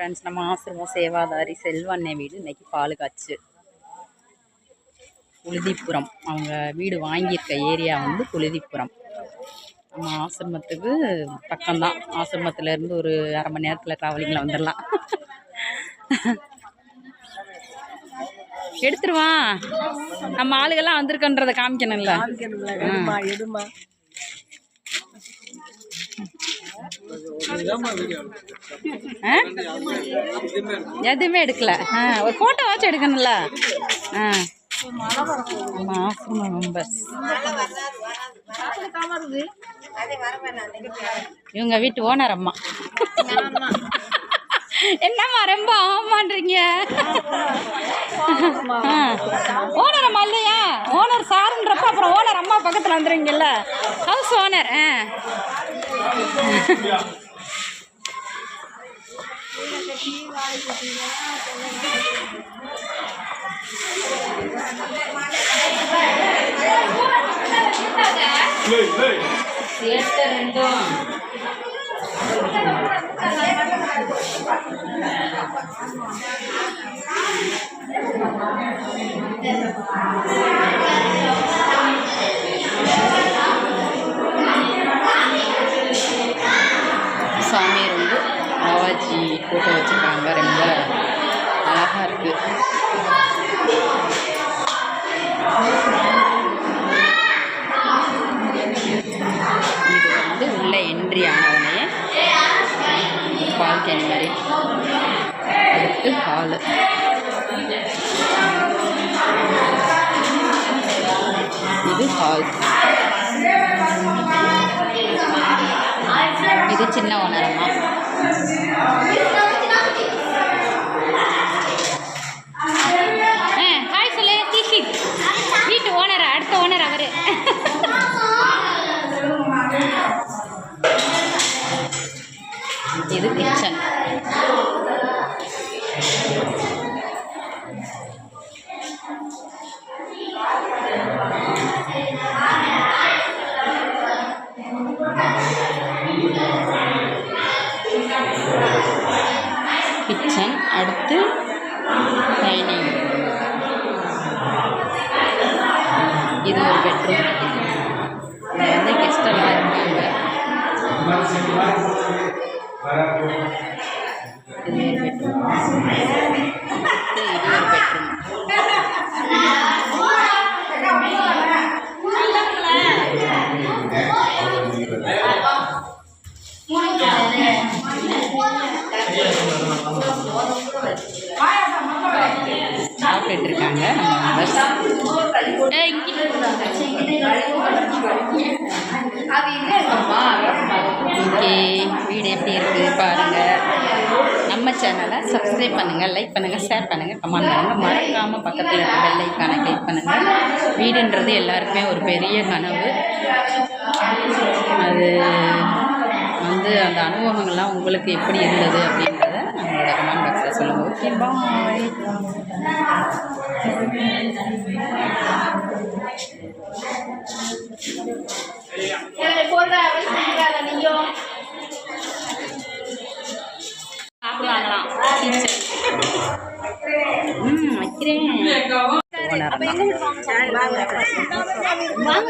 Friends நம்ம ஆசிரமம் சேவாதாரி செல்வண்ணே வீடு இன்னைக்கு பால் காய்ச்சு புழுதிப்புறம் அவங்க வீடு வாங்கியிருக்க ஏரியா வந்து புழுதிப்புறம் நம்ம ஆசிரமத்துக்கு பக்கம்தான். ஆசிரமத்துல இருந்து ஒரு அரை மணி நேரத்தில் ட்ராவலிங்கில் வந்துடலாம் எடுத்துருவான் நம்ம ஆளுகெல்லாம் வந்திருக்கன்றதை காமிக்கணும்ல. எதுவுமே எடுக்கல. ஆ ஒரு ஃபோட்டோ வாட்ச் எடுக்கணும்ல. ஆ. நம்ம மெம்பர்ஸ் இவங்க வீட்டு ஓனர் அம்மா. என்னம்மா ரொம்ப ஆமான்றீங்க? ஓனர் அம்மா இல்லையா? ஓனர் சாருன்றப்ப அப்புறம் ஓனர் அம்மா பக்கத்தில் வந்துடுவீங்கல்ல ஹவுஸ் ஓனர் ஆ. சேட்டை ரெண்டும் சாமி ரொம்ப பாவாஜி ஃபோட்டோ வச்சுருக்காங்க. ரொம்ப அழகாக இருக்குது இது வந்து உள்ள என்ட்ரி ஆனவனே பால்கனி மாதிரி. அடுத்து ஹாலு இது ஹால் இது சின்ன ஓனரம்மா ஹாய் சொல்லு தீஷித் வீட்டு ஓனர் அடுத்த ஓனர் அவர். இது கிச்சன் கிச்சன். அடுத்து டைனிங். இது ஒரு பெட்ரூம் இங்கே வந்து கெஸ்ட் எல்லாம் இருக்காங்க இது ஒரு பெட்ரூம் அடுத்து இது ஒரு பெட்ரூம் Yeah. இருக்காங்க. ஓகே வீடு எப்படி இருக்குது பாருங்கள் நம்ம சேனலை சப்ஸ்கிரைப் பண்ணுங்கள் லைக் பண்ணுங்கள் ஷேர் பண்ணுங்கள் கமெண்ட் பண்ணுங்கள் மறக்காமல் பக்கத்தில் இருக்க பெல் ஐக்கானை கிளிக் பண்ணுங்கள் வீடுன்றது எல்லாருக்குமே ஒரு பெரிய கனவு. அது வந்து அந்த அனுபவங்கள்லாம் உங்களுக்கு எப்படி இருந்தது comment chim bóng hơi. Em lại cuốn ra với xin ra là mình vô. அப்படி வாங்கலாம் அப்ப எங்க விடுவாங்க